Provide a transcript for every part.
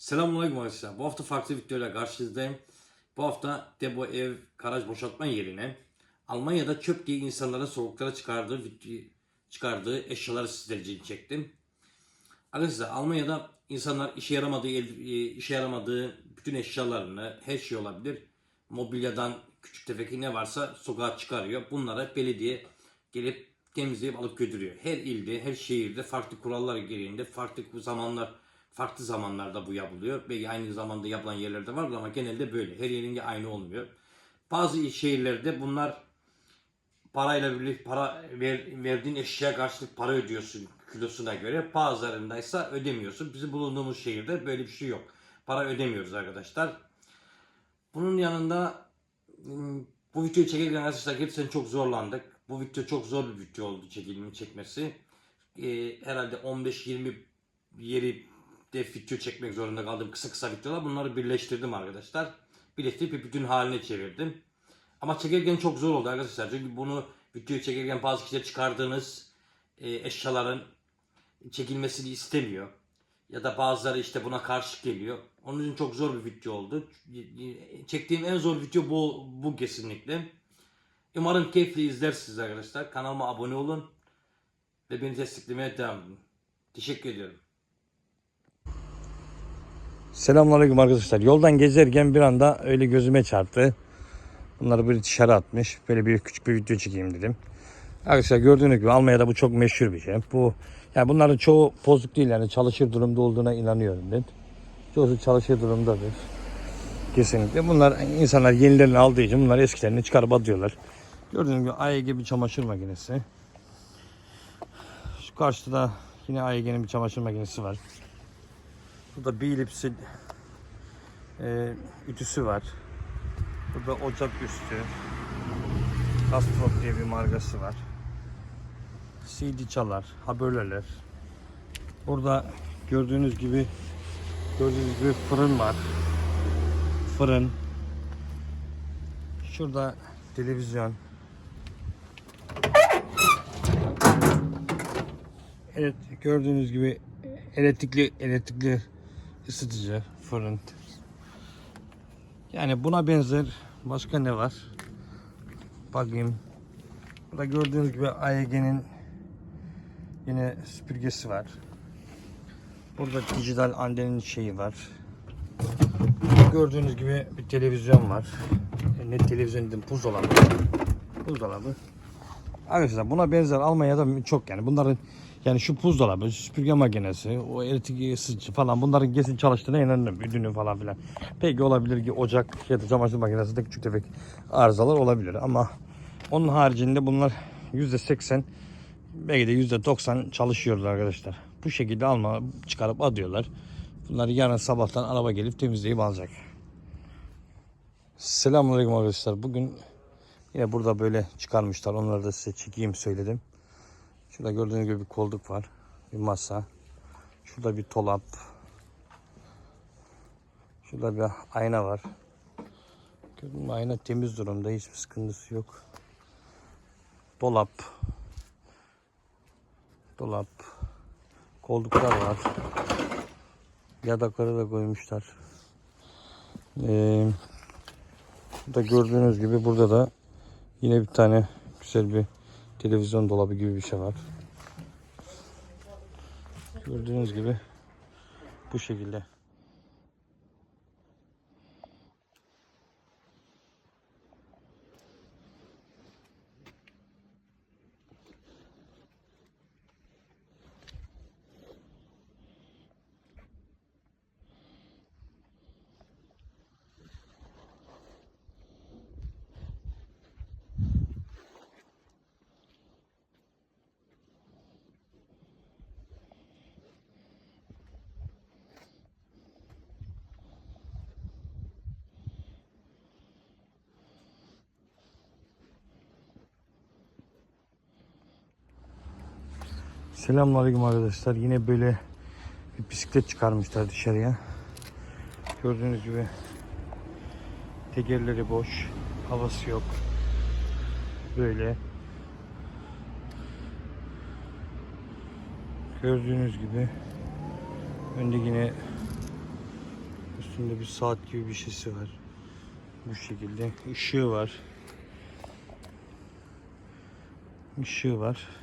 Selamünaleyküm arkadaşlar. Bu hafta farklı videoyla karşınızdayım. Bu hafta Debo ev garaj boşaltma yerine Almanya'da çöp diye insanlara soğuklara çıkardığı çıkardığı eşyaları sizler için çektim. Arkadaşlar Almanya'da insanlar işe yaramadığı e, işe yaramadığı bütün eşyalarını her şey olabilir. Mobilyadan küçük tefek ne varsa sokağa çıkarıyor. Bunları belediye gelip temizleyip alıp götürüyor. Her ilde, her şehirde farklı kurallar gereğinde farklı zamanlar farklı zamanlarda bu yapılıyor. Belki aynı zamanda yapılan yerlerde var ama genelde böyle. Her yerinde aynı olmuyor. Bazı şehirlerde bunlar parayla birlikte para ver, verdiğin eşyaya karşılık para ödüyorsun kilosuna göre. Bazılarındaysa ödemiyorsun. Bizim bulunduğumuz şehirde böyle bir şey yok. Para ödemiyoruz arkadaşlar. Bunun yanında hmm, bu videoyu çekerken arkadaşlar gerçekten çok zorlandık. Bu video çok zor bir video oldu çekilimi çekmesi. Ee, herhalde 15-20 yeri de video çekmek zorunda kaldım. Kısa kısa videolar. Bunları birleştirdim arkadaşlar. Birleştirip bir bütün haline çevirdim. Ama çekerken çok zor oldu arkadaşlar. Çünkü bunu videoyu çekerken bazı kişiler çıkardığınız e, eşyaların çekilmesini istemiyor. Ya da bazıları işte buna karşı geliyor. Onun için çok zor bir video oldu. Çektiğim en zor video bu, bu kesinlikle. Umarım keyifli izlersiniz arkadaşlar. Kanalıma abone olun. Ve beni desteklemeye devam edin. Teşekkür ediyorum. Selamünaleyküm arkadaşlar. Yoldan gezerken bir anda öyle gözüme çarptı. Bunları böyle dışarı atmış. Böyle bir küçük bir video çekeyim dedim. Arkadaşlar gördüğünüz gibi Almanya'da bu çok meşhur bir şey. Bu yani bunların çoğu bozuk değil yani çalışır durumda olduğuna inanıyorum ben. Çoğusu çalışır durumdadır. Kesinlikle. Bunlar insanlar yenilerini aldığı için bunlar eskilerini çıkarıp atıyorlar. Gördüğünüz gibi AEG bir çamaşır makinesi. Şu karşıda da yine AEG'nin bir çamaşır makinesi var. Burada Philips'in e, ütüsü var. Burada ocak üstü. Castrop diye bir markası var. CD çalar, haberler. Burada gördüğünüz gibi gördüğünüz gibi fırın var. Fırın. Şurada televizyon. Evet gördüğünüz gibi elektrikli elektrikli ısıtıcı, fırın. Yani buna benzer başka ne var? Bakayım. Burada gördüğünüz gibi AEG'nin yine süpürgesi var. Burada dijital antenin şeyi var. Gördüğünüz gibi bir televizyon var. E, Ne televizyon dedim buzdolabı. Buzdolabı. Arkadaşlar buna benzer Almanya'da çok yani bunların yani şu buzdolabı, süpürge makinesi, o elektrik ısıtıcı falan bunların kesin çalıştığına inanırım. Ürünü falan filan. Peki olabilir ki ocak ya da çamaşır makinesi de küçük tefek arızalar olabilir ama onun haricinde bunlar %80 belki de %90 çalışıyorlar arkadaşlar. Bu şekilde alma çıkarıp atıyorlar. Bunları yarın sabahtan araba gelip temizleyip alacak. Selamünaleyküm arkadaşlar. Bugün yine burada böyle çıkarmışlar. Onları da size çekeyim söyledim. Şurada gördüğünüz gibi bir kolduk var. Bir masa. Şurada bir dolap. Şurada bir ayna var. Gördün mü? Ayna temiz durumda. Hiçbir sıkıntısı yok. Dolap. Dolap. Kolduklar var. Yadakları da koymuşlar. Ee, burada gördüğünüz gibi burada da yine bir tane güzel bir televizyon dolabı gibi bir şey var. Gördüğünüz gibi bu şekilde. Selamünaleyküm arkadaşlar. Yine böyle bir bisiklet çıkarmışlar dışarıya. Gördüğünüz gibi tekerleri boş. Havası yok. Böyle. Gördüğünüz gibi önde yine Üstünde bir saat gibi bir şeysi var. Bu şekilde. Işığı var. Işığı var.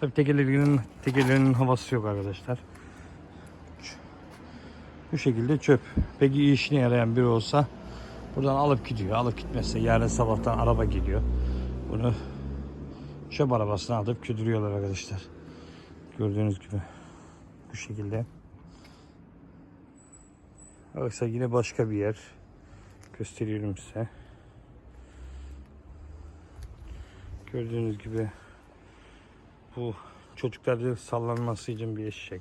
Tabi tekerlerin, tekerlerin havası yok arkadaşlar. Bu şekilde çöp. Peki işine yarayan biri olsa buradan alıp gidiyor. Alıp gitmezse yarın sabahtan araba geliyor. Bunu çöp arabasına alıp götürüyorlar arkadaşlar. Gördüğünüz gibi. Bu şekilde. Arkadaşlar yine başka bir yer. Gösteriyorum size. Gördüğünüz gibi bu çocuklarda sallanması için bir eşek.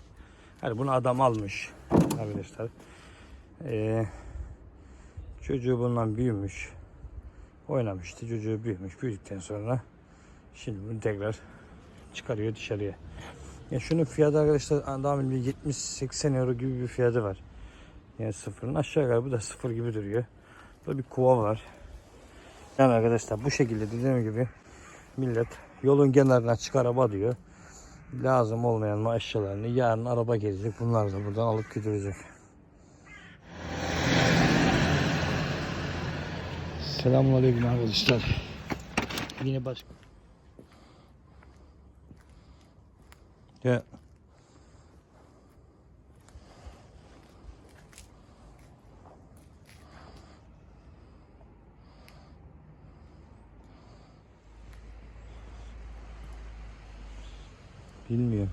Yani bunu adam almış arkadaşlar. Ee, çocuğu bundan büyümüş. Oynamıştı. Çocuğu büyümüş. Büyüdükten sonra şimdi bunu tekrar çıkarıyor dışarıya. Ya şunun fiyatı arkadaşlar daha bir 70-80 euro gibi bir fiyatı var. Yani sıfırın aşağı yukarı bu da sıfır gibi duruyor. Burada bir kova var. Yani arkadaşlar bu şekilde dediğim gibi millet yolun kenarına çık araba diyor. Lazım olmayan eşyalarını yarın araba gelecek. Bunlar da buradan alıp götürecek. Selamünaleyküm arkadaşlar. Yine başka. Ya. 一六年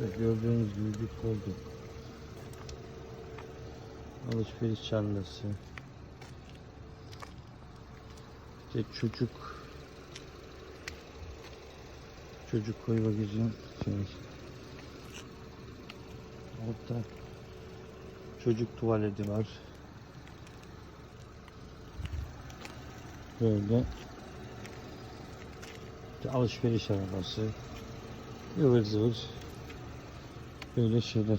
İşte gördüğünüz gibi bir kolduk. Alışveriş çantası. İşte çocuk çocuk için şey. Altta çocuk tuvaleti var. Böyle İşte alışveriş arabası ıvır zıvır böyle şeyler.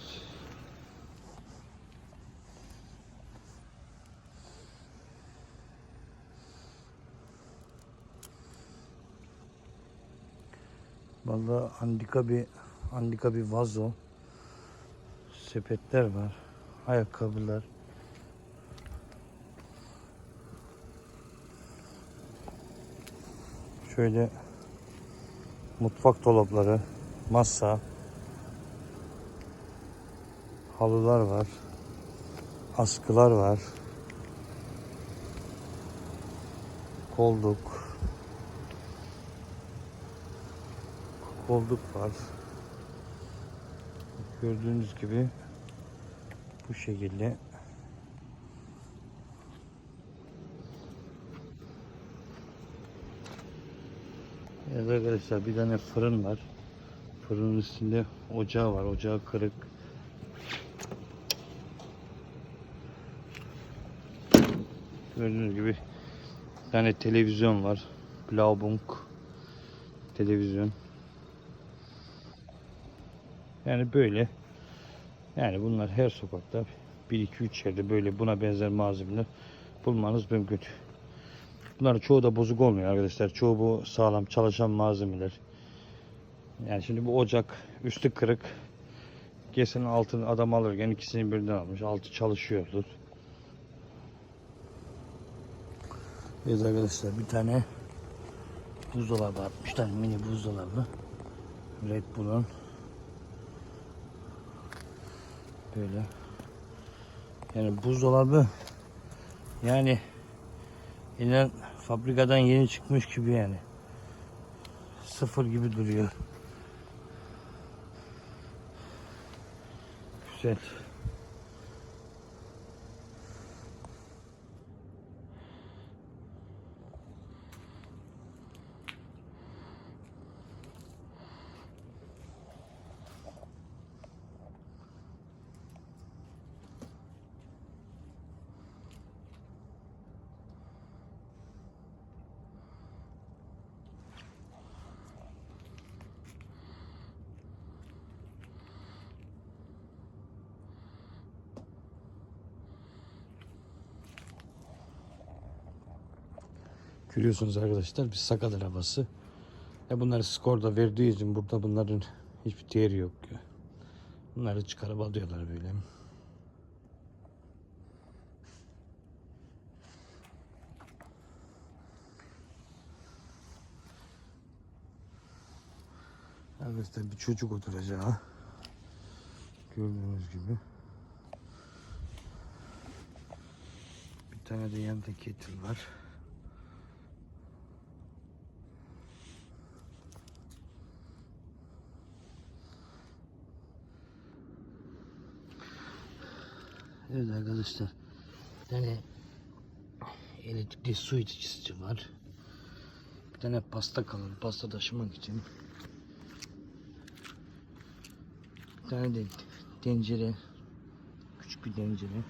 Vallahi andika bir andika bir vazo. Sepetler var. Ayakkabılar. Şöyle mutfak dolapları, masa, halılar var. Askılar var. Kolduk. Kolduk var. Gördüğünüz gibi bu şekilde Evet arkadaşlar bir tane fırın var. Fırının üstünde ocağı var. Ocağı kırık. Gördüğünüz gibi tane televizyon var. Blaubunk televizyon. Yani böyle. Yani bunlar her sokakta 1-2-3 yerde böyle buna benzer malzemeler bulmanız mümkün. Bunların çoğu da bozuk olmuyor arkadaşlar. Çoğu bu sağlam çalışan malzemeler. Yani şimdi bu ocak üstü kırık. Kesin altını adam alırken ikisini birden almış. Altı çalışıyordur. Evet arkadaşlar bir tane buzdolabı atmışlar. Mini buzdolabı. Red Bull'un. Böyle. Yani buzdolabı yani inan fabrikadan yeni çıkmış gibi yani. Sıfır gibi duruyor. Güzel. Görüyorsunuz arkadaşlar bir sakat arabası. Ya bunları skorda verdiği için burada bunların hiçbir değeri yok. Bunları çıkarıp alıyorlar böyle. Arkadaşlar bir çocuk oturacağı. Gördüğünüz gibi. Bir tane de yanında kettle var. Evet arkadaşlar. Bir tane elektrikli su içicisi var. Bir tane pasta kalır. Pasta taşımak için. Bir tane de tencere. Küçük bir tencere.